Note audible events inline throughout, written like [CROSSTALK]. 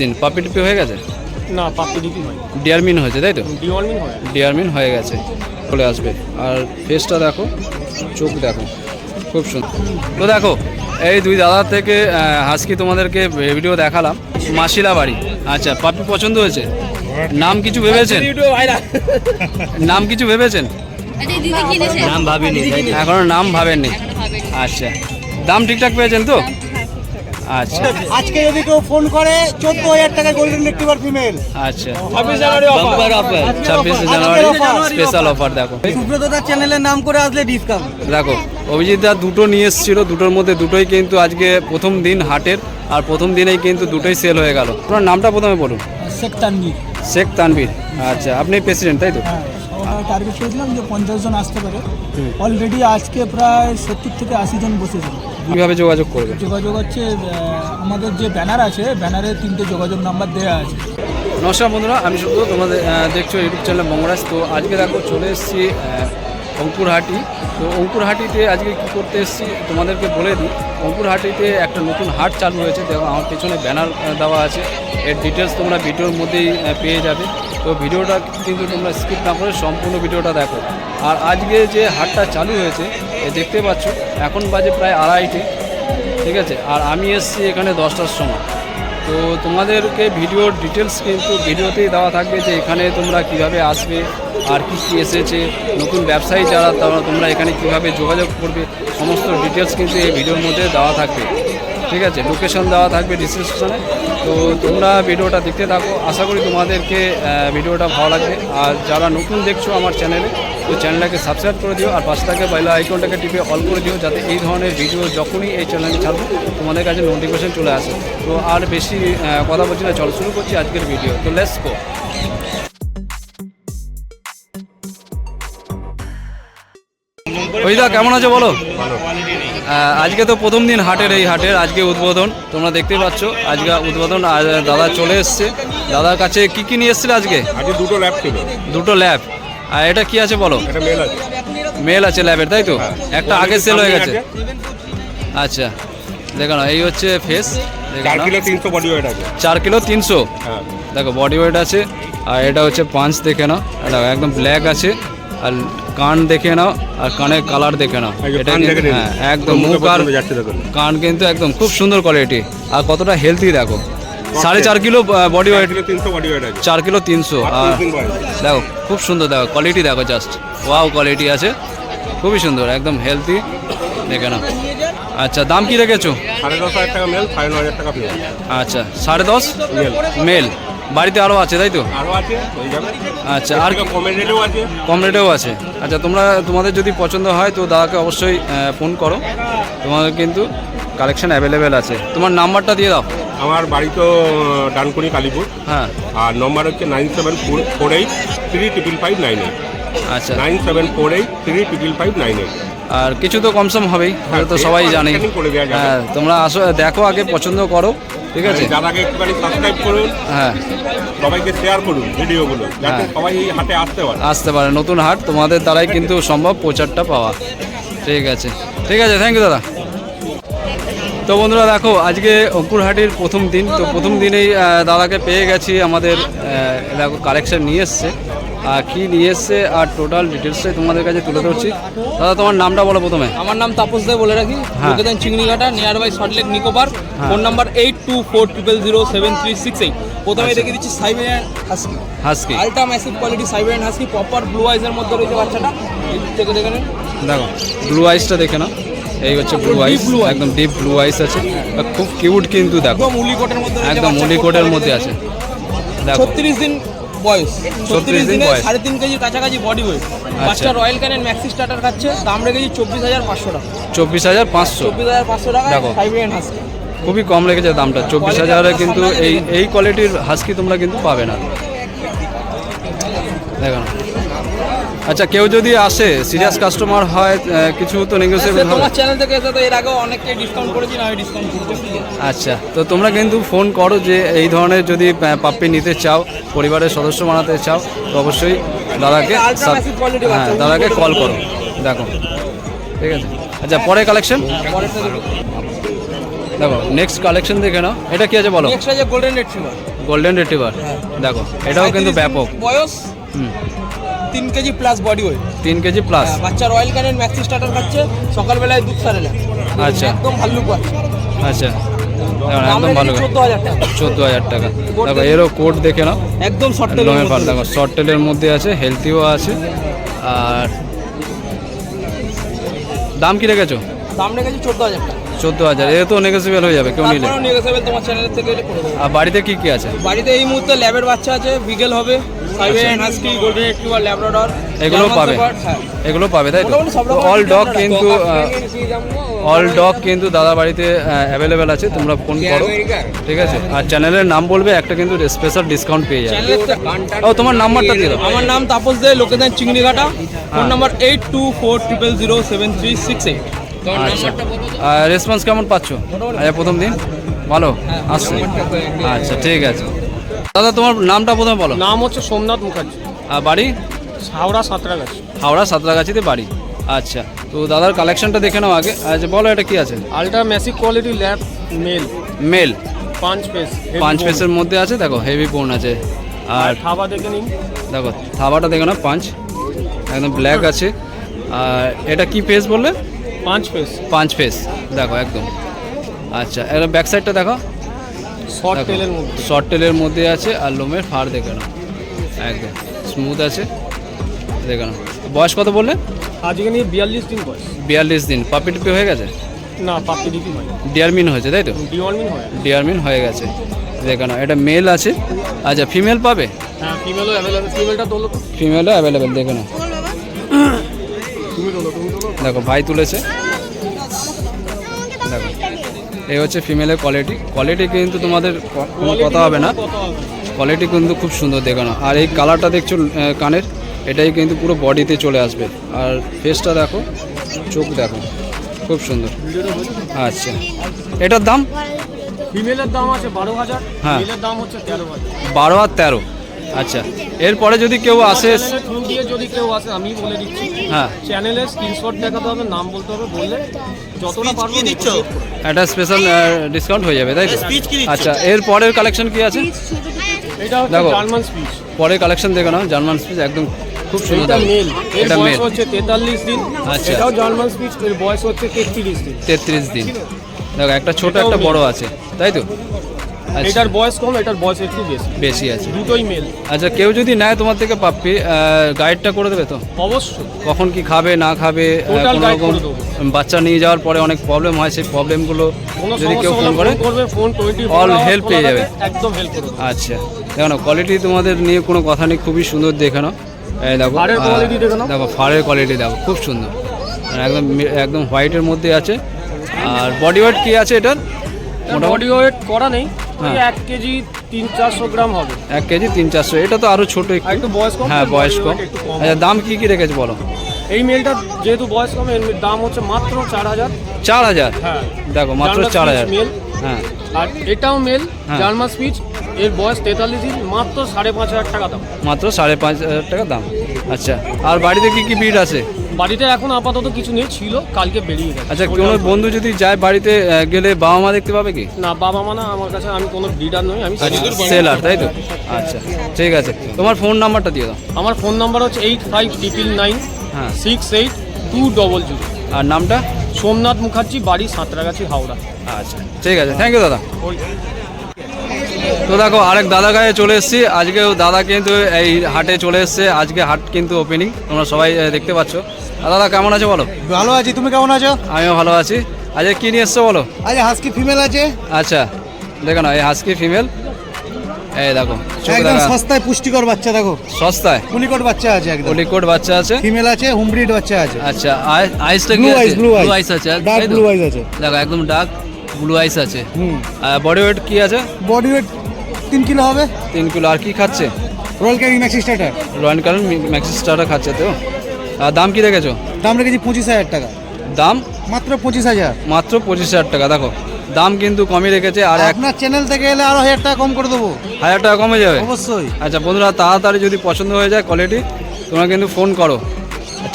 দিন পাপি টুপি হয়ে গেছে? না পাপ্পি ডিপি হয় ডিয়ারমিন হয়েছে তাই তো? ডিওয়ালমিন হয় ডিয়ারমিন হয়ে গেছে চলে আসবে। আর ফেসটা দেখো চোখ দেখো খুব সুন্দর। তো দেখো এই দুই দাদার থেকে হাসকি তোমাদেরকে ভিডিও দেখালাম। মাসিলা বাড়ি। আচ্ছা পাপি পছন্দ হয়েছে? নাম কিছু ভেবেছেন? নাম কিছু ভেবেছেন? নাম ভাবিনি এখনও নাম ভাবেননি। আচ্ছা দাম ঠিকঠাক পেয়েছেন তো? আচ্ছা। আজকে যদি কেউ ফোন করে চোদ্দ হাজার টাকা গোল্ডেন রিট্রিভার ফিমেল আচ্ছা বাম্পার অফার ছাব্বিশে জানুয়ারি। স্পেশাল অফার দেখো। সুব্রতদার চ্যানেলের নাম করে আসলে ডিসকাউন্ট দেখো অভিজিৎ দা দুটো নিয়ে এসেছিল দুটোর মধ্যে দুটোই কিন্তু আজকে প্রথম দিন হাটের আর প্রথম দিনেই কিন্তু দুটোই সেল হয়ে গেল। আপনার নামটা প্রথমে বলুন। শেখ তানভীর। শেখ তানভীর। আচ্ছা আপনি প্রেসিডেন্ট তাই তো? হ্যাঁ টার্গেট করেছিলাম যে পঞ্চাশ জন আসতে পারে। অলরেডি আজকে প্রায় সত্তর থেকে আশি জন বসেছে। কীভাবে যোগাযোগ করবে? যোগাযোগ হচ্ছে আমাদের যে ব্যানার আছে ব্যানারে তিনটে যোগাযোগ নাম্বার দেওয়া আছে। নমস্কার বন্ধুরা আমি শুধু তোমাদের দেখছ ইউটিউব চ্যানেল বঙ্গরাজ। তো আজকে দেখো চলে এসেছি অঙ্কুরহাটি। তো অঙ্কুরহাটিতে আজকে কী করতে এসেছি তোমাদেরকে বলে দিই। অঙ্কুরহাটিতে একটা নতুন হাট চালু হয়েছে। দেখো আমার পেছনে ব্যানার দেওয়া আছে। এর ডিটেলস তোমরা ভিডিওর মধ্যেই পেয়ে যাবে। তো ভিডিওটা কিন্তু তোমরা স্কিপ না করে সম্পূর্ণ ভিডিওটা দেখো। আর আজকে যে হাটটা চালু হয়েছে, এ দেখতে পাচ্ছ, এখন বাজে প্রায় আড়াইটে, ঠিক আছে? আর আমি এসেছি এখানে দশটার সময়। তো তোমাদেরকে ভিডিওর ডিটেলস কিন্তু ভিডিওতেই দেওয়া থাকবে যে এখানে তোমরা কীভাবে আসবে, আর কী কী এসেছে, নতুন ব্যবসায়ী যারা, তারা তোমরা এখানে কীভাবে যোগাযোগ করবে, সমস্ত ডিটেলস কিন্তু এই ভিডিওর মধ্যে দেওয়া থাকবে। ঠিক আছে লোকেশন দেওয়া থাকবে ডিসক্রিপশনে তো তোমরা ভিডিওটা দেখতে থাকো। আশা করি তোমাদেরকে ভিডিওটা ভালো লাগবে। আর যারা নতুন দেখছ আমার চ্যানেলে, তো চ্যানেলটাকে সাবস্ক্রাইব করে দিও আর পাশে থাকে বাইলা আইকনটাকে টিপে অল করে দিও যাতে এই ধরনের ভিডিও যখনই এই চ্যানেলে ছাড়বো, তোমাদের কাছে নোটিফিকেশন চলে আসে। তো আর বেশি কথা বলছি না, চল শুরু করছি আজকের ভিডিও তো লেটস গো ওইদা কেমন আছে বলো? আজকে তো প্রথম দিন হাটের এই হাটের আজকে উদ্বোধন। তোমরা দেখতেই পাচ্ছ আজকে উদ্বোধন দাদা চলে এসছে। দাদার কাছে কি কি নিয়ে এসেছিলে আজকে? আজকে দুটো ল্যাব ছিল। দুটো ল্যাব। আর এটা কি আছে বলো? মেল আছে। মেল আছে ল্যাবের তাই তো? একটা আগে সেল হয়ে গেছে। আচ্ছা। দেখো না এই হচ্ছে ফেস চার কিলো তিনশো বডি ওয়েট আছে। চার কিলো তিনশো? হ্যাঁ। দেখো বডি ওয়েট আছে। আর এটা হচ্ছে পাঁচ দেখে না এটা একদম ব্ল্যাক আছে। আর কান দেখে নাও আর কানের কালার দেখে নাও। এটা। হ্যাঁ একদম মুখ আর দেখুন। কান কিন্তু একদম খুব সুন্দর কোয়ালিটি আর কতটা হেলদি দেখো। সাড়ে চার কিলো বডি ওয়েট তিনশো বডি ওয়েট চার কিলো তিনশো। দেখো খুব সুন্দর দেখো কোয়ালিটি দেখো জাস্ট ওয়াও কোয়ালিটি আছে। খুবই সুন্দর একদম হেলদি দেখে নাও। আচ্ছা দাম কি রেখেছো? সাড়ে দশ হাজার টাকা মেল সাড়ে ন হাজার টাকা আচ্ছা সাড়ে দশ মেল বাড়িতে আরও আছে তাই তো? আরও আছে আচ্ছা আর কমের রেটেও আছে। কম রেটেও আছে। আচ্ছা তোমরা তোমাদের যদি পছন্দ হয় তো দাদাকে অবশ্যই ফোন করো। তোমাদের কিন্তু কালেকশন অ্যাভেলেবেল আছে। তোমার নাম্বারটা দিয়ে দাও। আমার বাড়ি তো ডানকুনি কালীপুর। হ্যাঁ। আর নম্বর হচ্ছে nine seven four four eight three triple five nine eight. আচ্ছা। Nine seven four eight three triple five nine eight. আর কিছু তো কমসম হবেই হ্যাঁ, তো সবাই জানে হ্যাঁ তোমরা আসো দেখো আগে পছন্দ করো। ঠিক আছে? দাদাকে একটুখানি সাবস্ক্রাইব করুন হ্যাঁ। সবাইকে শেয়ার করুন ভিডিওগুলো যাতে হ্যাঁ। সবাই এই হাটে আসতে পারে। আসতে পারে নতুন হাট তোমাদের দ্বারাই কিন্তু সম্ভব প্রচারটা পাওয়া। ঠিক আছে। ঠিক আছে থ্যাংক ইউ দাদা। তো বন্ধুরা দেখো আজকে অঙ্কুরহাটির প্রথম দিন তো প্রথম দিনেই দাদাকে পেয়ে গেছি আমাদের দেখো কালেকশন নিয়ে এসছে। কী নিয়ে এসছে আর টোটাল ডিটেলসটাই তোমাদের কাছে তুলে ধরছি। দাদা তোমার নামটা বলো প্রথমে। আমার নাম তাপস দেয় বলে রাখি। হ্যাঁ। লোকেদান Chingrighata near by Salt Lake Nicco park phone number eight two four triple zero seven three six eight প্রথমে দেখে দিচ্ছি Siberian husky husky ultra massive quality Siberian husky proper blue আইজের মধ্যে রয়েছে বাচ্চাটা। এই দিক থেকে দেখে নিন। দেখো ব্লু আইসটা দেখে না এই হচ্ছে ব্লু আইস একদম ডিপ ব্লু আইস আছে। খুব কিউট কিন্তু দেখো। একদম উলি কোটের মধ্যে একদম বাচ্চা, মুলি কোটের মধ্যে আছে। দেখো। ছত্রিশ দিন বয়স। ছত্রিশ দিন সাড়ে তিন কেজির কাছাকাছি বডি ওয়েট পাঁচটা রয়্যাল ক্যানেন ম্যাক্সি স্টার্টার খাচ্ছে দাম রেখেছি চব্বিশ হাজার পাঁচশো টাকা। চব্বিশ হাজার পাঁচশো। চব্বিশ হাজার পাঁচশো টাকা। সাইবেরিয়ান হাস্কি খুবই কম রেখেছে দামটা। চব্বিশ হাজারে কিন্তু এই এই কোয়ালিটির হাস্কি তোমরা কিন্তু পাবে না। দেখো। আচ্ছা কেউ যদি আসে সিরিয়াস কাস্টমার হয় কিছু তো নেগোসিয়েবল হবে। তোমার চ্যানেল থেকে এসে তো এর আগেও অনেককে ডিসকাউন্ট করেছি না আমি ডিসকাউন্ট করছি আচ্ছা তো তোমরা কিন্তু ফোন করো যে এই ধরনের যদি পাপ্পি নিতে চাও পরিবারের সদস্য বানাতে চাও তো অবশ্যই দাদাকে হ্যাঁ দাদাকে কল করো। দেখো। ঠিক আছে। আচ্ছা পরে কালেকশন দেখো। দেখো নেক্সট কালেকশন দেখে নাও। এটা কি আছে বলো? নেক্সট আছে গোল্ডেন রেট্রিভার গোল্ডেন রিট্রিভার দেখো এটাও কিন্তু ব্যাপক। বয়স। হুম। তিন কেজি প্লাস বডি ওয়েট তিন কেজি প্লাস বাচ্চা রয়্যাল ক্যানেন ম্যাক্সি স্টার্টার খাচ্ছে সকালবেলায় দুধ সারে না। আচ্ছা। একদম ভাল্লুক আচ্ছা। একদম ভালো। চোদ্দ হাজার টাকা। দেখো এরও কোট দেখে নাও। একদম শর্ট লোমের দেখো শর্ট টেলের মধ্যে আছে হেলথিও আছে। আর দাম কি রেখেছো? দাম রেখেছি চোদ্দ হাজার টাকা। চোদ্দ হাজার। এ তো নেগোসিয়েবল হয়ে যাবে কেউ নিলে। তারপরেও নিয়ে তোমার চ্যানেলের থেকে এলে করে দেবো। আর বাড়িতে কি কি আছে? বাড়িতে এই মুহূর্তে ল্যাবের বাচ্চা আছে বিগেল হবে। Siberian husky golden retriever Labrador এগুলো পাবে। হ্যাঁ। এগুলো পাবে তাই তো? অল ডগ কিন্তু। অল ডগ দাদা বাড়িতে অ্যাভেলেবেল আছে তোমরা ফোন করো। ঠিক আছে? আর চ্যানেলের নাম বলবে একটা কিন্তু স্পেশাল ডিসকাউন্ট পেয়ে যাবে। ও তোমার নাম্বারটা দিয়ে দাও। আমার নাম Tapas Dey লোকেদান Chingrighata. Phone number eight two four triple zero seven three six eight আচ্ছা রেসপন্স কেমন পাচ্ছ? আচ্ছা প্রথম দিন? ভালো? আসছে। আচ্ছা ঠিক আছে। দাদা তোমার নামটা প্রথমে বলো। নাম হচ্ছে সোমনাথ মুখার্জি। আর বাড়ি? হাওড়া সাঁতরাগাছি। হাওড়া সাঁতরাগাছিতে বাড়ি। আচ্ছা তো দাদার কালেকশনটা দেখে নাও আগে। আচ্ছা বলো এটা কি আছে? Ultra massive quality lab male. Male. পাঁচ পেস পাঁচ পেসের মধ্যে আছে? দেখো হেভি বোন আছে। আর খাবার দেখে নিন। দেখো থাবাটা দেখো না পাঁচ। একদম ব্ল্যাক আছে। আর এটা কি পেস বললে? পাঁচ পেস পাঁচ পেস দেখো একদম। আচ্ছা এটা ব্যাক সাইডটা দেখো। শর্ট টেলের মধ্যে। শর্ট টেলের মধ্যে আছে আর লোমের ফাড় দেখে নাও। একদম স্মুথ আছে। দেখে নাও। বয়স কত বললে? আজকে নিয়ে বিয়াল্লিশ দিন বয়স। বিয়াল্লিশ দিন। পাপি টুপি হয়ে গেছে? না পাপি দিদি হয় ডিয়ারমিন হয়েছে তাই তো? ডিওয়ার্মিন হয়। ডিয়ারমিন হয়ে গেছে। দেখে নাও এটা মেল আছে। আচ্ছা ফিমেল পাবে? হ্যাঁ ফিমেলও অ্যাভেলেবেল ফিমেলটা তো। ফিমেলও অ্যাভেলেবেল দেখে নাও। তোলো দেখো ভাই তুলেছে। দেখো এই হচ্ছে ফিমেলের কোয়ালিটি কোয়ালিটি কিন্তু তোমাদের কোনো কথা হবে না। কোয়ালিটি কিন্তু খুব সুন্দর দেখানো। আর এই কালারটা দেখছ কানের? এটাই কিন্তু পুরো বডিতে চলে আসবে। আর ফেসটা দেখো চোখ দেখো খুব সুন্দর। আচ্ছা। এটার দাম? ফিমেলের দাম আছে বারো হাজার হ্যাঁ। দাম হচ্ছে তেরো বারো আর তেরো। আচ্ছা। এরপরে যদি কেউ আসে দিয়ে যদি কেউ আসে আমি বলে দিচ্ছি। হ্যাঁ। চ্যানেলে স্ক্রিনশট দেখাতে হবে নাম বলতে হবে বললে যতটা পারব করব। একটা স্পেশাল ডিসকাউন্ট হয়ে যাবে তাই তো? আচ্ছা এর পরের কালেকশন কি আছে? এটা হচ্ছে দেখো। জার্মান স্পিচ পরের কালেকশন দেখে না জার্মান স্পিচ একদম খুব সুন্দর। এটা মেল এটা মেল হচ্ছে তেতাল্লিশ দিন। আচ্ছা। এটাও জার্মান স্পিচ এর বয়স হচ্ছে তেত্রিশ দিন। তেত্রিশ দিন। দেখো একটা ছোট একটা বড় আছে তাই তো? এটার বয়স কম এটার বয়স একটু বেশি। বেশি আছে। দুটোই মেল আচ্ছা কেউ যদি নেয় তোমার থেকে পাপ্পি গাইডটা করে দেবে তো? অবশ্যই। কখন কি খাবে না খাবে আহ, কোনো রকম বাচ্চা নিয়ে যাওয়ার পরে অনেক প্রবলেম হয় সেই প্রবলেমগুলো যদি কেউ ফোন করে ফোন All help পেয়ে যাবে। একদম হেল্প করবে আচ্ছা। দেখো না কোয়ালিটি তোমাদের নিয়ে কোনো কথা নেই খুবই সুন্দর দেখে নাও। এই দেখো দেখে ফাড়ের কোয়ালিটি দেখো খুব সুন্দর। একদম একদম হোয়াইটের মধ্যে আছে। আর বডি ওয়েট কি আছে এটার? মোটামুটি বডি ওয়েট করা নেই। ওই হ্যাঁ। এক কেজি তিন চারশো গ্রাম হবে। এক কেজি তিন চারশো। এটা তো আরও ছোট একটু। বয়স কম হ্যাঁ তো বয়স কম। weight একটু কম আচ্ছা দাম কি কি রেখেছে বলো? এই মেলটা যেহেতু বয়স কম এর দাম হচ্ছে মাত্র চার হাজার। চার হাজার? হ্যাঁ। দেখো মাত্র চার হাজার। মেল। হ্যাঁ। আর এটাও মেল হ্যাঁ। German spitz. এর বয়স তেতাল্লিশ দিন মাত্র সাড়ে পাঁচ হাজার টাকা দাম। মাত্র সাড়ে পাঁচ হাজার টাকা দাম। আচ্ছা আর বাড়িতে কি কি বিট আছে? বাড়িতে এখন আপাতত কিছু নেই ছিল কালকে বেরিয়ে গেছে। আচ্ছা কোনো বন্ধু যদি যায় বাড়িতে গেলে বাবা মা দেখতে পাবে কি? না বাবা মা না আমার কাছে আমি কোনো ব্রিডার নই আমি সেলার তাই তো? আচ্ছা ঠিক আছে। তোমার ফোন নাম্বারটা দিয়ে দাও। আমার ফোন নাম্বার হচ্ছে এইট ফাইভ ট্রিপল নাইন হ্যাঁ। Six eight two double zero আর নামটা? সোমনাথ মুখার্জি বাড়ি সাঁতরাগাছি হাওড়া। আচ্ছা ঠিক আছে। থ্যাংক ইউ দাদা। তো দেখো আরেক দাদা গায়ে চলে এসেছি। আজকেও দাদা কিন্তু এই হাটে চলে এসেছে। আজকে হাট কিন্তু ওপেনিং তোমরা সবাই দেখতে পাচ্ছ। দাদা কেমন আছো বলো? ভালো আছি তুমি কেমন আছো? আমিও ভালো আছি। আজকে কি নিয়ে এসছো বলো? আজ হাস্কি ফিমেল আছে। আচ্ছা দেখো না এই হাস্কি ফিমেল এই দেখো একদম সস্তায় পুষ্টিকর বাচ্চা দেখো। সস্তায়? পুলিকট বাচ্চা আছে একদম। কলিকোট বাচ্চা আছে? ফিমেল আছে হোমব্রিড বাচ্চা আছে। আচ্ছা আই- আইসটা কি আছে? আইস ব্লু আইস আছে। ডার্ক? ব্লু আইস আছে। দেখো একদম ডার্ক ব্লু আইস আছে। হুম। বডি ওয়েট কি আছে? বডি ওয়েট তিন কিলো হবে। তিন কিলো। আর কি খাচ্ছে? Royal carrying maxi starter royal কারণ ম্যাক্সিস স্টারটা খাচ্ছে তো? দাম কি রেখেছো? দাম রেখেছি পঁচিশ হাজার টাকা। দাম? মাত্র পঁচিশ হাজার। মাত্র পঁচিশ হাজার টাকা দেখো। দাম কিন্তু কমই রেখেছে আর এক আপনার চ্যানেল থেকে এলে আরও হাজার টাকা কম করে দেবো। হাজার টাকা কমে যাবে? অবশ্যই। আচ্ছা বন্ধুরা তাড়াতাড়ি যদি পছন্দ হয়ে যায় কোয়ালিটি তোমরা কিন্তু ফোন করো।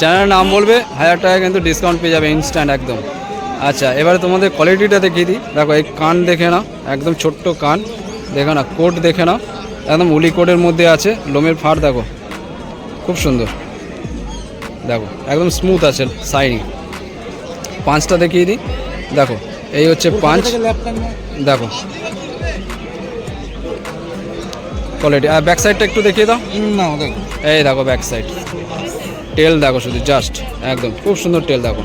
চ্যানেলের নাম বলবে হাজার টাকা কিন্তু ডিসকাউন্ট পেয়ে যাবে ইনস্ট্যান্ট একদম। আচ্ছা এবারে তোমাদের কোয়ালিটিটা দেখিয়ে দিই। দেখো এই কান দেখে না একদম ছোট্ট কান। দেখে না কোট দেখে না একদম উলি কোটের মধ্যে আছে লোমের ফাড় দেখো। খুব সুন্দর। দেখো একদম স্মুথ আছে সাইনিং পাঁচটা দেখিয়ে দিই। দেখো এই হচ্ছে পাঁচ দেখো। কোয়ালিটি আর ব্যাক সাইডটা একটু দেখিয়ে দাও। না দেখো। এই দেখো ব্যাক সাইড টেল দেখো শুধু জাস্ট একদম। খুব সুন্দর টেল দেখো।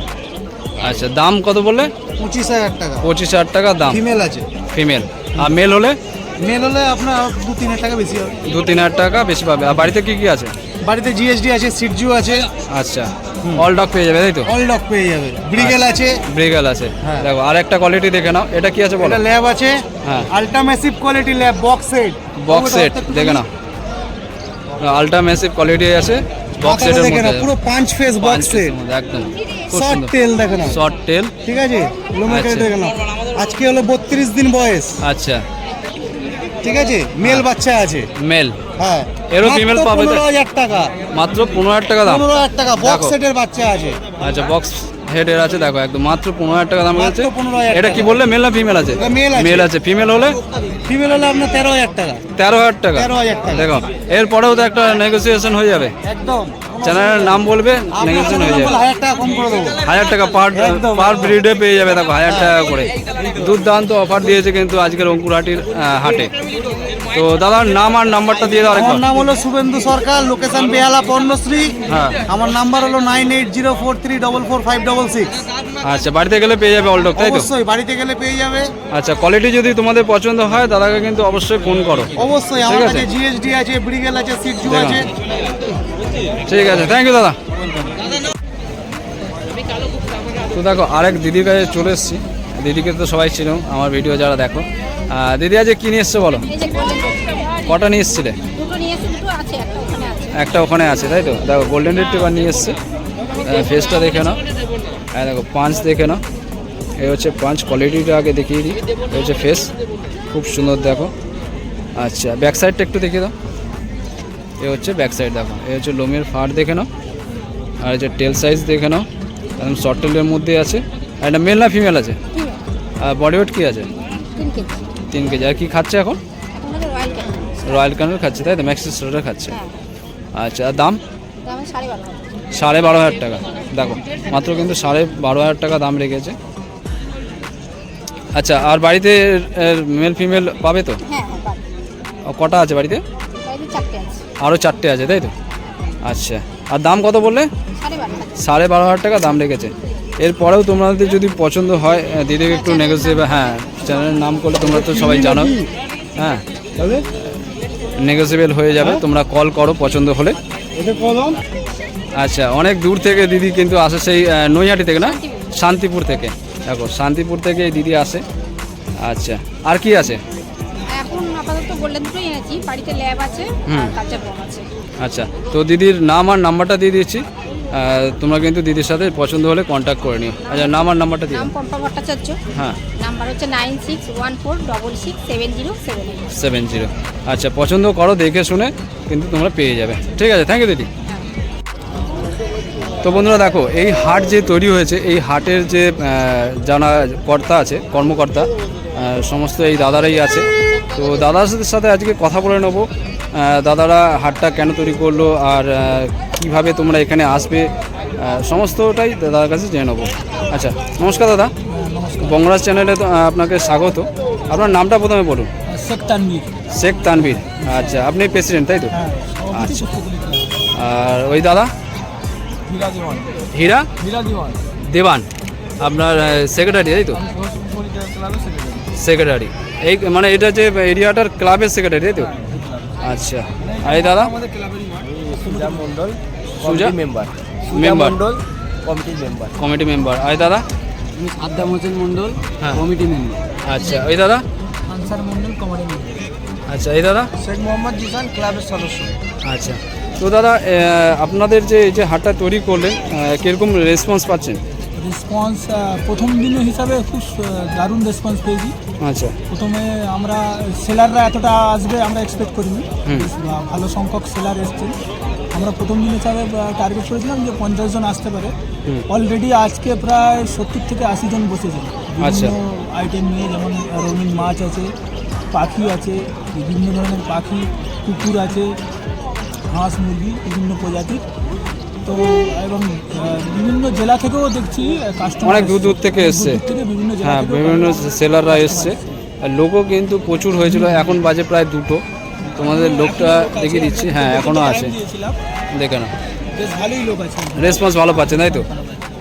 আচ্ছা দাম কত বললে? পঁচিশ হাজার টাকা। পঁচিশ হাজার টাকা দাম। ফিমেল আছে। ফিমেল আর মেল হলে? মেল হলে আপনার দু তিন হাজার টাকা বেশি হবে। দু তিন হাজার টাকা বেশি পাবে। আর বাড়িতে কি কি আছে? বাড়িতে জিএসডি আছে সিটজু আছে। আচ্ছা। অল ডগ পেয়ে যাবে তাই তো? অল ডগ পেয়ে যাবে। ব্রিগেল আছে। ব্রিগেল আছে। হ্যাঁ। দেখো আর একটা কোয়ালিটি দেখে নাও। এটা কি আছে বলো? এটা ল্যাব আছে। হ্যাঁ। Ultra massive quality lab box set box set দেখে। নাও। আলট্রা ম্যাসিভ কোয়ালিটি আছে। বক্স সেটের দেখে মধ্যে। পুরো পাঁচ ফেস বক্স সেট একদম। শর্ট টেল দেখে না শর্ট টেল ঠিক আছে? লোমের আচ্ছা। দেখে না আজকে হলো বত্রিশ দিন বয়স। আচ্ছা। ঠিক আছে? মেল বাচ্চা আছে। মেল। হ্যাঁ। এরও ফিমেল পাবে তো? পনেরো হাজার টাকা। মাত্র পনেরো হাজার টাকা দাম। পনেরো হাজার টাকা বক্স সেটের বাচ্চা আছে। আচ্ছা বক্স হেডের আছে দেখো একদম মাত্র পনেরো হাজার টাকা দাম আছে এটা কি বললে? মেল না ফিমেল আছে। মেল আছে। ফিমেল হলে? ফিমেল হলে আপনার তেরো হাজার টাকা। তেরো হাজার টাকা। 13,000 টাকা। দেখো এরপরেও তো একটা নেগোসিয়েশন হয়ে যাবে। একদম। চ্যানেলের নাম বলবে নেগোসিয়েশন হয়ে যাবে। হাজার টাকা পার পার ব্রিডে পেয়ে যাবে দেখো হাজার টাকা করে। দুর্দান্ত অফার দিয়েছে কিন্তু আজকের অঙ্কুরহাটির হাটে। তো দাদার নাম আর নাম্বারটা দিয়ে দাও আমার নাম হলো শুভেন্দু সরকার লোকেশন বেহালা পর্ণশ্রী হ্যাঁ। আমার নাম্বার হলো nine eight zero four three double four five double six. আচ্ছা বাড়িতে গেলে পেয়ে যাবে অলডক তাই তো? অবশ্যই বাড়িতে গেলে পেয়ে যাবে। আচ্ছা কোয়ালিটি যদি তোমাদের পছন্দ হয় দাদাকে কিন্তু অবশ্যই ফোন করো। অবশ্যই আমার ঠিক আছে। কাছে জিএসডি আছে ব্রিগেল আছে সিটজু। আছে। ঠিক আছে থ্যাংক ইউ দাদা। তো দেখো আরেক দিদির কাছে চলে এসেছি। দিদিকে তো সবাই ছিল আমার ভিডিও যারা দেখো। দিদি আজকে কি নিয়ে এসছো বলো? কটা নিয়ে এসছিলে? একটা ওখানে আছে। একটা তাই তো? দেখো গোল্ডেন রিট্রিভার নিয়ে এসছে। ফেসটা দেখে নাও। হ্যাঁ দেখো পাঁচ দেখে নাও। এ হচ্ছে পাঁচ কোয়ালিটিটা আগে দেখিয়ে দিই। এ হচ্ছে ফেস খুব সুন্দর দেখো। আচ্ছা ব্যাক সাইডটা একটু দেখিয়ে দাও। এ হচ্ছে ব্যাক সাইড দেখো। এ হচ্ছে লোমের ফাড় দেখে নাও। আর হচ্ছে টেল সাইজ দেখে নাও। একদম শর্ট টেলের মধ্যে আছে। আর এটা মেল না ফিমেল আছে? আর বডি ওয়েট কী আছে? তিন কেজি। আর কি খাচ্ছে এখন? রয়্যাল কানের খাচ্ছে তাই তো? ম্যাক্সিস স্টার্টার খাচ্ছে। হ্যাঁ। আচ্ছা আর দাম? সাড়ে বারো হাজার। টাকা। দেখো মাত্র কিন্তু সাড়ে বারো হাজার টাকা দাম রেখেছে। আচ্ছা আর বাড়িতে মেল ফিমেল পাবে তো? হ্যাঁ হ্যাঁ কটা আছে বাড়িতে? আরও চারটে আছে। তাই তো? আচ্ছা আর দাম কত বললে? সাড়ে বারো হাজার। টাকা দাম রেখেছে। এরপরেও তোমাদের যদি পছন্দ হয় দিদিকে একটু নেগোসিয়েবল হ্যাঁ চ্যানেলের নাম করলে তোমরা তো সবাই জানো। হ্যাঁ। নেগোসিয়েবল হয়ে যাবে তোমরা কল করো পছন্দ হলে। আচ্ছা অনেক দূর থেকে দিদি কিন্তু আসে সেই নৈহাটি থেকে না? শান্তিপুর থেকে। দেখো শান্তিপুর থেকে দিদি আসে। আচ্ছা আর কি আছে? এখন আপাতত গোল্ডেন দুটোই এনেছি বাড়িতে ল্যাব আছে হুম। আর কালচার আছে। আচ্ছা তো দিদির নাম আর নাম্বারটা দিয়ে দিচ্ছি। আহ, তোমরা কিন্তু দিদির সাথে পছন্দ হলে কন্ট্যাক্ট করে নিও। আচ্ছা নাম আর নাম্বারটা নাম পম্পা ভট্টাচার্য। হ্যাঁ। নাম্বার হচ্ছে nine six one four double six seven zero seven seven zero আচ্ছা পছন্দ করো দেখে শুনে কিন্তু তোমরা পেয়ে যাবে। ঠিক আছে থ্যাংক ইউ দিদি। তো বন্ধুরা দেখো এই হাট যে তৈরি হয়েছে এই হাটের যে জানা কর্তা আছে কর্মকর্তা সমস্ত এই দাদারাই আছে। তো দাদাদের সাথে আজকে কথা বলে নেব। দাদারা হাটটা কেন তৈরি করল আর কীভাবে তোমরা এখানে আসবে সমস্তটাই দাদার কাছে জেনে নেব। আচ্ছা নমস্কার দাদা। বঙ্গরাজ চ্যানেলে আপনাকে স্বাগত। আপনার নামটা প্রথমে বলুন। শেখ তানবির শেখ তানভীর। আচ্ছা আপনি প্রেসিডেন্ট তাই তো? হ্যাঁ আচ্ছা। আর ওই দাদা? হীরা? দেবান। আপনার সেক্রেটারি তাই তো? সেক্রেটারি এই মানে এটা যে এরিয়াটার ক্লাবের সেক্রেটারি তাই তো? আচ্ছা। আর দাদা? আমাদের ক্লাবেরই মাঠ Suja Mondal Suja member. Member Mondal committee member. Committee member. আর দাদা? আমি সাদ্দাম হোসেন মন্ডল হ্যাঁ। Committee member. আচ্ছা। ওই দাদা? Ansar Mondal committee member. আচ্ছা। এই দাদা? শেখ মোহাম্মদ জিসান ক্লাবের সদস্য। আচ্ছা। তো দাদা আপনাদের যে এই যে হাটটা তৈরি করলেন কীরকম রেসপন্স পাচ্ছেন? রেসপন্স প্রথম দিনের হিসাবে খুব দারুণ রেসপন্স পেয়েছি। আচ্ছা। প্রথমে আমরা সেলাররা এতটা আসবে আমরা এক্সপেক্ট করিনি। ভালো সংখ্যক সেলার এসছেন আমরা প্রথম দিন হিসাবে টার্গেট করেছিলাম যে পঞ্চাশ জন আসতে পারে। অলরেডি আজকে প্রায় সত্তর থেকে আশি জন বসেছে। আচ্ছা। বিভিন্ন আইটেম নিয়ে যেমন রঙিন মাছ আছে পাখি আছে বিভিন্ন ধরনের পাখি কুকুর আছে হাঁস মুরগি বিভিন্ন প্রজাতির। তো এবং বিভিন্ন জেলা থেকেও দেখছি কাস্টমার অনেক দূর দূর থেকে এসছে। হ্যাঁ বিভিন্ন সেলাররা এসছে। আর লোকও কিন্তু প্রচুর হয়েছিল। এখন বাজে প্রায় দুটো। তোমাদের লোকটা দেখিয়ে দিচ্ছি। হ্যাঁ এখনও আছে। দেখে না রেসপন্স ভালো পাচ্ছে তাই তো?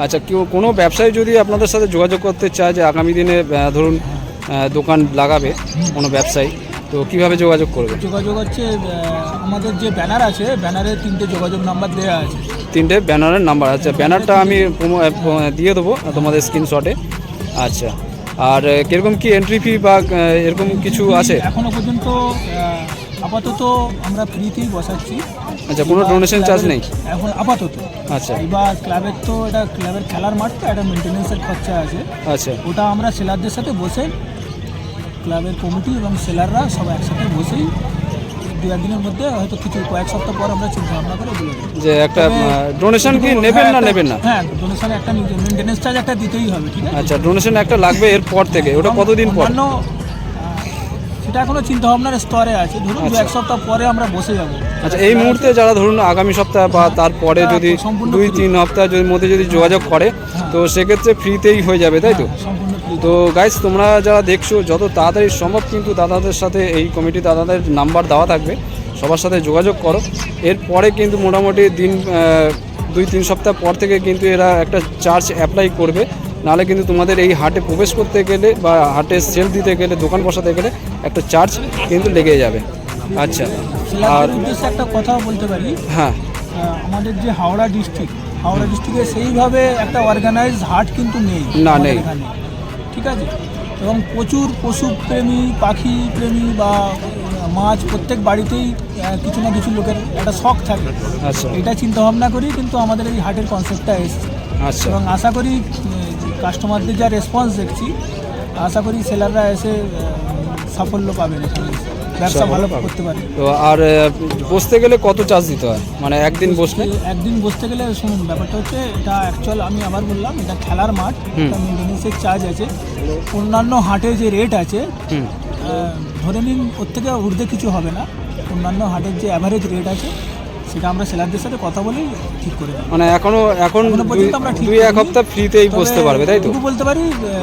আচ্ছা কেউ কোনো ব্যবসায়ী যদি আপনাদের সাথে যোগাযোগ করতে চায় যে আগামী দিনে ধরুন দোকান লাগাবে কোনো ব্যবসায়ী তো কীভাবে যোগাযোগ করবে? যোগাযোগ হচ্ছে আমাদের যে ব্যানার আছে ব্যানারে তিনটে যোগাযোগ নাম্বার দেওয়া আছে। তিনটে ব্যানারের নাম্বার আচ্ছা ব্যানারটা আমি দিয়ে দেবো তোমাদের স্ক্রিনশটে। আচ্ছা আর কীরকম কি এন্ট্রি ফি বা এরকম কিছু আছে? এখনও পর্যন্ত আপাতত আমরা ফ্রিতেই বসাচ্ছি। আচ্ছা কোনো ডোনেশন চার্জ নেই? এখন আপাতত। আচ্ছা। এবার ক্লাবের তো এটা ক্লাবের খেলার মাঠ তো একটা মেনটেন্যান্সের খরচা আছে। আচ্ছা। ওটা আমরা সেলারদের সাথে বসে ক্লাবের কমিটি এবং সেলাররা সবাই একসাথে বসেই দু একদিনের মধ্যে হয়তো কিছু কয়েক সপ্তাহ পর আমরা চিন্তা ভাবনা করে বলে যে একটা ডোনেশন কি নেবেন হ্যাঁ, না নেবেন না? হ্যাঁ ডোনেশন একটা মেনটেন্যান্স চার্জ একটা দিতেই হবে ঠিক আছে? আচ্ছা ডোনেশন একটা লাগবে এর পর থেকে ওটা কতদিন পর? সেটা এখনও চিন্তা ভাবনার স্তরে আছে। ধরুন দু আচ্ছা। এক সপ্তাহ পরে আমরা বসে যাব। আচ্ছা এই মুহূর্তে যারা ধরুন আগামী সপ্তাহ বা তারপরে হ্যাঁ, যদি সম্পূর্ণ দুই তিন সপ্তাহ যদি মধ্যে যদি যোগাযোগ করে তো সেক্ষেত্রে ফ্রিতেই হয়ে যাবে তাই তো? সম্পূর্ণ free। তো গাইজ তোমরা যারা দেখছ যত তাড়াতাড়ি সম্ভব কিন্তু দাদাদের সাথে এই কমিটি দাদাদের নাম্বার দেওয়া থাকবে। সবার সাথে যোগাযোগ করো। এরপরে কিন্তু মোটামুটি দিন দুই তিন সপ্তাহ পর থেকে কিন্তু এরা একটা চার্জ অ্যাপ্লাই করবে। নাহলে কিন্তু তোমাদের এই হাটে প্রবেশ করতে গেলে বা হাটে সেল দিতে গেলে দোকান বসাতে গেলে একটা চার্জ কিন্তু লেগে যাবে। আচ্ছা আর একটা কথা বলতে পারি। হ্যাঁ। আমাদের যে হাওড়া ডিস্ট্রিক্ট হাওড়া ডিস্ট্রিক্টে সেইভাবে একটা অর্গানাইজ হাট কিন্তু নেই। না, নেই। ঠিক আছে? এবং প্রচুর পশুপ্রেমী পাখি প্রেমী বা মাছ প্রত্যেক বাড়িতেই কিছু না কিছু লোকের একটা শখ থাকে। আচ্ছা। এটা চিন্তা ভাবনা করি কিন্তু আমাদের এই হাটের কনসেপ্টটা এসছে। আচ্ছা। এবং আশা করি কাস্টমারদের যা রেসপন্স দেখছি আশা করি সেলাররা এসে সাফল্য পাবেন এখানে। ব্যবসা ভালো করতে পারে। তো আর বসতে গেলে কত চার্জ দিতে হয়? মানে একদিন বসলে? একদিন বসতে গেলে শুনুন ব্যাপারটা হচ্ছে এটা অ্যাকচুয়াল আমি আবার বললাম এটা খেলার মাঠ এটা চার্জ আছে। অন্যান্য হাটে যে রেট আছে ধরে নিন ওর থেকে ঊর্ধ্বে কিছু হবে না। অন্যান্য হাটের যে অ্যাভারেজ রেট আছে সেটা আমরা সেলারদের সাথে কথা বলেই ঠিক করে দেবো মানে এখনও এখন দুই- পর্যন্ত আমরা ঠিক দুই এক। সপ্তাহ ফ্রিতেই বসতে পারবে তাই তো? বলতে পারি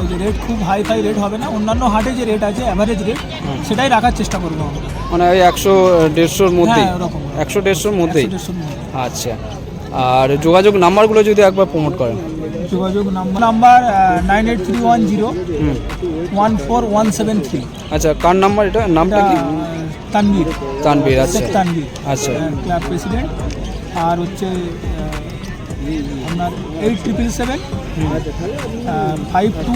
যে রেট খুব হাই ফাই রেট হবে না। অন্যান্য হাটে যে রেট আছে অ্যাভারেজ রেট সেটাই রাখার চেষ্টা করব আমরা। মানে ওই একশো দেড়শোর মধ্যেই? হ্যাঁ, একশো দেড়শোর মধ্যেই? একশো দেড়শোর মধ্যে। আচ্ছা। আর যোগাযোগ নাম্বারগুলো যদি একবার প্রমোট করেন। যোগাযোগ number number nine eight three one zero one four one seven three আচ্ছা কার নাম্বার এটা? নামটা কি? তানভীর। তানবীর আচ্ছা। শেখ তানভীর আচ্ছা। Club president. আর হচ্ছে আপনার eight triple seven five two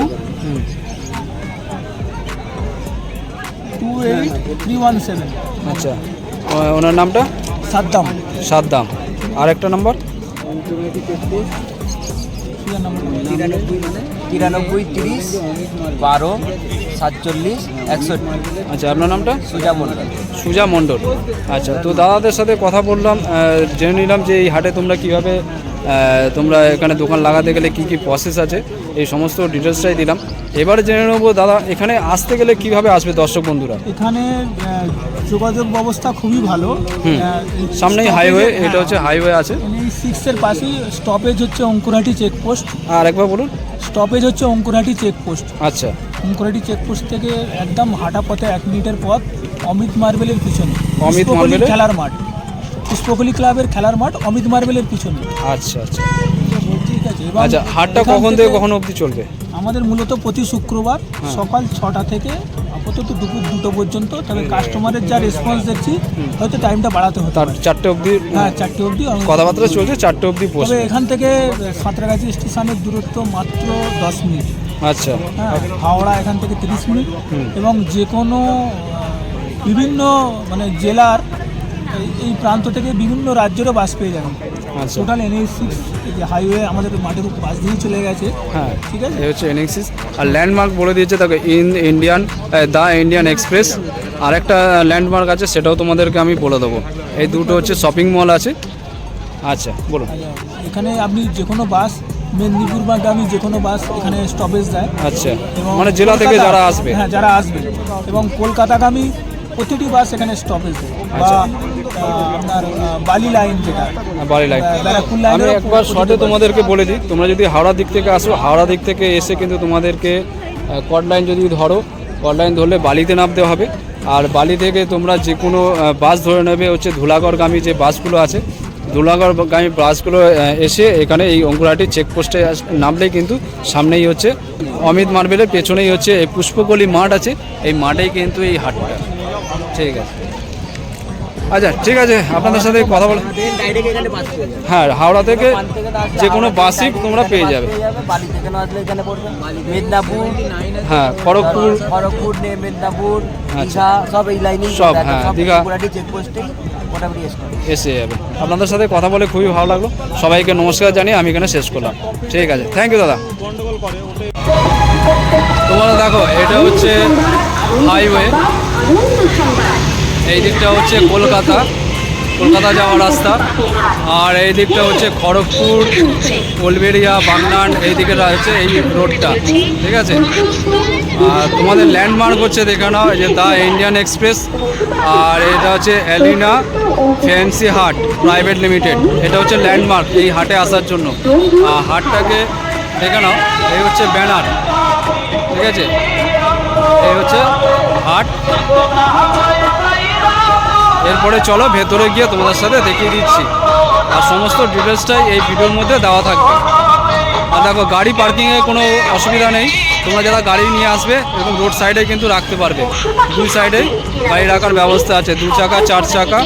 two eight three one seven আচ্ছা। ওনার নামটা? সাদ্দাম। সাদ্দাম। আর একটা নাম্বার নাম্বার তিরানব্বই তিরিশ বারো সাতচল্লিশ একষট্টি। আচ্ছা আপনার নামটা? সুজা মণ্ডল। সুজা মণ্ডল। আচ্ছা তো দাদাদের সাথে কথা বললাম জেনে নিলাম যে এই হাটে তোমরা কীভাবে তোমরা এখানে দোকান লাগাতে গেলে কি কি প্রসেস আছে এই সমস্ত ডিটেলসটাই দিলাম। এবারে জেনে নেব দাদা এখানে আসতে গেলে কীভাবে আসবে দর্শক বন্ধুরা? এখানে যোগাযোগ ব্যবস্থা খুবই ভালো। সামনেই হাইওয়ে এটা হ্যাঁ, হচ্ছে হাইওয়ে আছে। সিক্সের পাশেই স্টপেজ হচ্ছে অঙ্কুরহাটি চেকপোস্ট আর একবার বলুন। স্টপেজ হচ্ছে অঙ্কুরহাটি চেকপোস্ট আচ্ছা। অঙ্কুরহাটি চেকপোস্ট থেকে একদম হাঁটা পথে এক মিনিটের পথ অমিত মার্বেলের পিছনে। অমিত মার্বেলের? খেলার মাঠ। পুষ্পকলি ক্লাবের খেলার মাঠ অমিত মার্বেলের পিছনে। আচ্ছা আচ্ছা। ঠিক আছে আচ্ছা হাটটা কখন থেকে কখন অবধি চলবে? আমাদের মূলত প্রতি শুক্রবার সকাল ছটা থেকে আপাতত দুপুর দুটো পর্যন্ত। তবে কাস্টমারের যা রেসপন্স দেখছি হয়তো টাইমটা বাড়াতে হতে তার চারটে অবধি হ্যাঁ চারটে অবধি কথাবার্তা চলছে চারটে অবধি তবে এখান থেকে সাঁতরাগাছি স্টেশনের দূরত্ব মাত্র দশ মিনিট। আচ্ছা। হ্যাঁ হাওড়া এখান থেকে তিরিশ মিনিট। এবং যে কোনো বিভিন্ন মানে জেলার এই- প্রান্ত থেকে বিভিন্ন রাজ্যেরও বাস পেয়ে যাবেন। টোটাল এনএইচ সিক্স যে হাইওয়ে আমাদের উপর পাশ দিয়ে চলে গেছে। হ্যাঁ ঠিক আছে? হচ্ছে এনএক্সিস আর ল্যান্ডমার্ক বলে দিয়েছে তাকে in Indian the Indian Express আর একটা ল্যান্ডমার্ক আছে সেটাও তোমাদেরকে আমি বলে দেবো। এই দুটো হচ্ছে শপিং মল আছে। আচ্ছা বলুন। আচ্ছা, এখানে আপনি যে কোনো বাস মেদিনীপুর বাগামী যে কোনো বাস এখানে স্টপেজ দেয়। আচ্ছা মানে জেলা থেকে যারা আসবে। হ্যাঁ যারা আসবে। এবং কলকাতাগামী প্রতিটি বাস এখানে স্টপেজ দেয়। বা আচ্ছা। আপনার বালি লাইন যেটা বালি লাইন আমি একবার শর্টে তোমাদেরকে বলে দিই তোমরা যদি হাওড়া দিক থেকে আসো হাওড়া দিক থেকে এসে কিন্তু তোমাদেরকে কট লাইন যদি ধরো কট লাইন ধরলে বালিতে নামতে হবে। আর বালি থেকে তোমরা যে কোনো বাস ধরে নেবে হচ্ছে ধুলাগড়গামী যে বাসগুলো আছে ধুলাগড়গামী বাসগুলো এসে এখানে এই অঙ্কুরহাটি চেকপোস্টে নামলেই কিন্তু সামনেই হচ্ছে অমিত মার্বেলের পেছনেই হচ্ছে এই পুষ্পকলি মাঠ আছে এই মাঠেই কিন্তু এই হাটটা ঠিক আছে আচ্ছা ঠিক আছে আপনাদের সাথে কথা বলে হ্যাঁ হাওড়া থেকে যে কোনো বাসই তোমরা পেয়ে যাবে হ্যাঁ খড়গপুর খড়গপুর আচ্ছা। সব এই লাইনেই সব, হ্যাঁ, দীঘা। স্টপ এসে যাবে। আপনাদের সাথে কথা বলে খুবই ভালো লাগল। সবাইকে নমস্কার জানিয়ে আমি এখানে শেষ করলাম। ঠিক আছে। থ্যাংক ইউ দাদা। তোমরা দেখো, এটা হচ্ছে হাইওয়ে এই দিকটা হচ্ছে কলকাতা। কলকাতা যাওয়ার রাস্তা। আর এই দিকটা হচ্ছে খড়গপুর কোলবেড়িয়া বাগনান, এই দিকে হচ্ছে এই রোডটা ঠিক আছে? আর তোমাদের ল্যান্ডমার্ক হচ্ছে দেখে নাও যে দ্য ইন্ডিয়ান এক্সপ্রেস আর এটা হচ্ছে Alina Fancy Hut Private Limited এটা হচ্ছে ল্যান্ডমার্ক এই হাটে আসার জন্য। আর হাটটাকে দেখে নাও, এই হচ্ছে ব্যানার ঠিক আছে? এই হচ্ছে হাট। এরপরে চলো, ভেতরে গিয়ে তোমাদের সাথে দেখিয়ে দিচ্ছি। আর সমস্ত ডিটেলসটাই এই ভিডিওর মধ্যে দেওয়া থাকবে। আর দেখো গাড়ি পার্কিংয়ে কোনো অসুবিধা নেই। তোমরা যারা গাড়ি নিয়ে আসবে এরকম রোড সাইডে কিন্তু রাখতে পারবে। দুই সাইডে গাড়ি রাখার ব্যবস্থা আছে। দু চাকা চার চাকা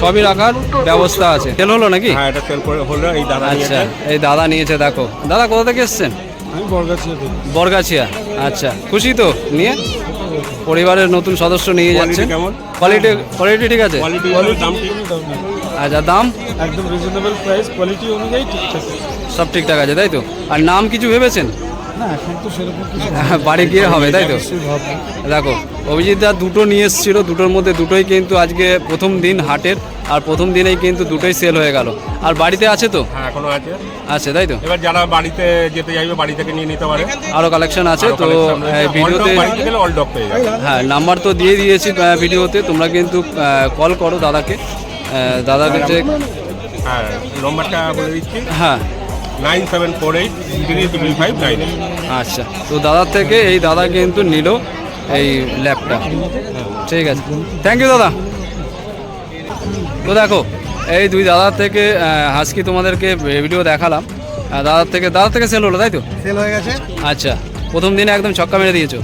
সবই রাখার ব্যবস্থা আছে। তেল হলো নাকি? হ্যাঁ এটা সেল করে হলো এই দাদা আচ্ছা এই দাদা নিয়েছে দেখো। দাদা কোথা থেকে এসছেন? আমি বরগাছিয়া বরগাছিয়া। আচ্ছা খুশি তো? নিয়ে? পরিবারের নতুন সদস্য নিয়ে যাচ্ছেন। কোয়ালিটি কোয়ালিটি ঠিক আছে? ঠিক? আচ্ছা দাম? একদম রিজনেবল প্রাইস কোয়ালিটি অনুযায়ী ঠিকঠাক সব ঠিকঠাক আছে তাই তো? আর নাম কিছু ভেবেছেন? না এখন তো সেরকম কিছু [LAUGHS] বাড়ি গিয়ে হবে তাই তো? দেখো অভিজিৎ দা দুটো নিয়ে এসেছিল দুটোর মধ্যে দুটোই কিন্তু আজকে প্রথম দিন হাটের আর প্রথম দিনেই কিন্তু দুটোই সেল হয়ে গেল। আর বাড়িতে আছে তো? হ্যাঁ এখনও আছে। আছে তাই তো? এবার যারা বাড়িতে যেতে চাইবে বাড়ি থেকে নিয়ে নিতে পারে। আরও কালেকশন আছে তো। ভিডিওতে dog বাড়িতে গেলে অল ডগ পেয়ে যাবে। হ্যাঁ নাম্বার তো দিয়ে দিয়েছি ভিডিওতে তোমরা কিন্তু কল করো দাদাকে। দাদাকে হ্যাঁ নম্বরটা বলে দিচ্ছি। হ্যাঁ। Nine seven four eight three triple five nine আচ্ছা তো দাদার থেকে এই দাদা কিন্তু নিল এই ল্যাপটা। ঠিক আছে। থ্যাংক ইউ দাদা। তো দেখো এই দুই দাদার থেকে হাসকি তোমাদেরকে ভিডিও দেখালাম। দাদার থেকে দাদার থেকে সেল হলো তাই তো? সেল হয়ে গেছে। আচ্ছা প্রথম দিনে একদম ছক্কা মেরে দিয়েছ।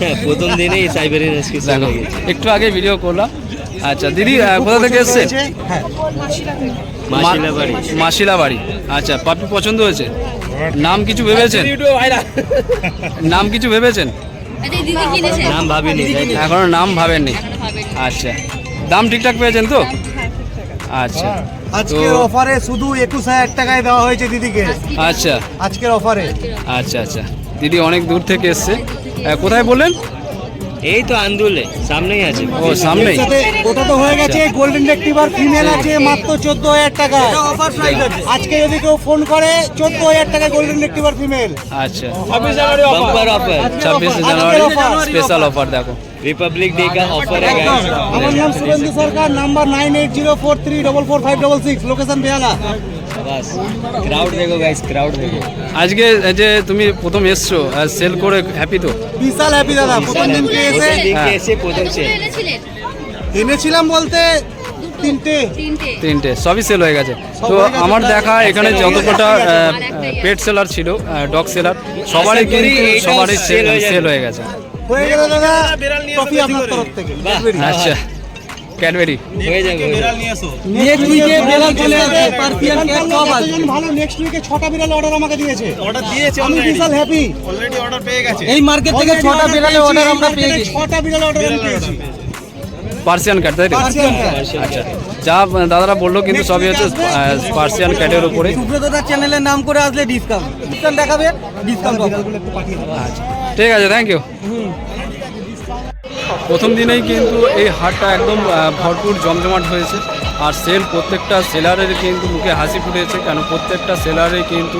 হ্যাঁ, প্রথম দিনেই সাইবারের আজকে দেখো একটু আগে ভিডিও করলাম। আচ্ছা দিদি কোথা থেকে এসছেন? হ্যাঁ। মাসিলা বাড়ি মাসিলা বাড়ি আচ্ছা পাপি পছন্দ হয়েছে? নাম কিছু ভেবেছেন? নাম কিছু ভেবেছেন? দিদি নাম ভাবিনি। তাই এখনও নাম ভাবেননি। আচ্ছা দাম ঠিকঠাক পেয়েছেন তো? আচ্ছা আজকের অফারে শুধু একুশ হাজার টাকায় দেওয়া হয়েছে দিদিকে। আচ্ছা। আজকের অফারে। আচ্ছা আচ্ছা। দিদি অনেক দূর থেকে এসছে। কোথায় বললেন? এই তো আন্দুলে সামনেই আছে ও সামনেই সাথে ওটা তো হয়ে গেছে গোল্ডেন রেক্টিভার ফিমেল আছে মাত্র চোদ্দ হাজার টাকা অফার প্রাইস আছে আজকে যদি কেউ ফোন করে চোদ্দ হাজার টাকা গোল্ডেন রেক্টিভার ফিমেল আচ্ছা बम्पर ऑफर ছাব্বিশে আজকের জানুয়ারি offer। স্পেশাল অফার দেখো रिपब्लिक डे का ऑफर है একদম। guys। আমার নাম Subhendu Sarkar number nine eight zero four three double four five double six crowd দেখো গাইস ক্রাউড দেখো। আজকে যে তুমি প্রথম এসছো সেল করে হ্যাপি তো? বিশাল হ্যাপি দাদা প্রথম দিন কে এসে এসে প্রথম সেল এনেছিলাম বলতে তিনটে। তিনটে। সবই সেল হয়ে গেছে। তো আমার দেখা এখানে যত কটা পেট সেলার ছিল ডগ সেলার সবারই কিন্তু সবারই সেল হয়ে গেছে। হয়ে গেল দাদা আপনার তরফ থেকে। আচ্ছা। ক্যাডবেরি। হয়ে যাবে। নেক্সট উইকে বেলাল চলে আসবে পার্সিয়ান ক্যাট সব আসবে। ভালো নেক্সট উইকে ছটা বিড়াল অর্ডার আমাকে দিয়েছে। অর্ডার দিয়েছে আমি বিশাল হ্যাপি অলরেডি অর্ডার পেয়ে গেছে। এই মার্কেট থেকে ছটা বিড়ালের অর্ডার আমরা পেয়ে গেছি। ছটা বিড়াল অর্ডার আমি পেয়েছি। পার্সিয়ান ক্যাট তাই পার্সিয়ান আচ্ছা যা দাদারা বলল কিন্তু সবই হচ্ছে পার্সিয়ান ক্যাটের উপরে। সুব্রতদার চ্যানেলের নাম করে আসলে ডিসকাউন্ট ডিসকাউন্ট দেখাবে ডিসকাউন্ট পাঠিয়ে ঠিক আছে থ্যাংক ইউ প্রথম দিনেই কিন্তু এই হাটটা একদম ভরপুর জমজমাট হয়েছে। আর সেল প্রত্যেকটা সেলারের কিন্তু মুখে হাসি ফুটেছে, কেন প্রত্যেকটা সেলারে কিন্তু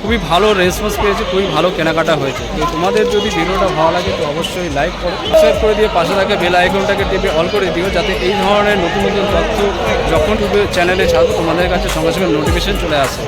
খুবই ভালো রেসপন্স পেয়েছে, খুবই ভালো কেনাকাটা হয়েছে। তো তোমাদের যদি ভিডিওটা ভালো লাগে তো অবশ্যই লাইক করো শেয়ার করে দিয়ে পাশে থাকে বেল আইকনটাকে টিপে অল করে দিও, যাতে এই ধরনের নতুন নতুন তথ্য যখন চ্যানেলে ছাড়বো, তোমাদের কাছে সঙ্গে সঙ্গে নোটিফিকেশন চলে আসে।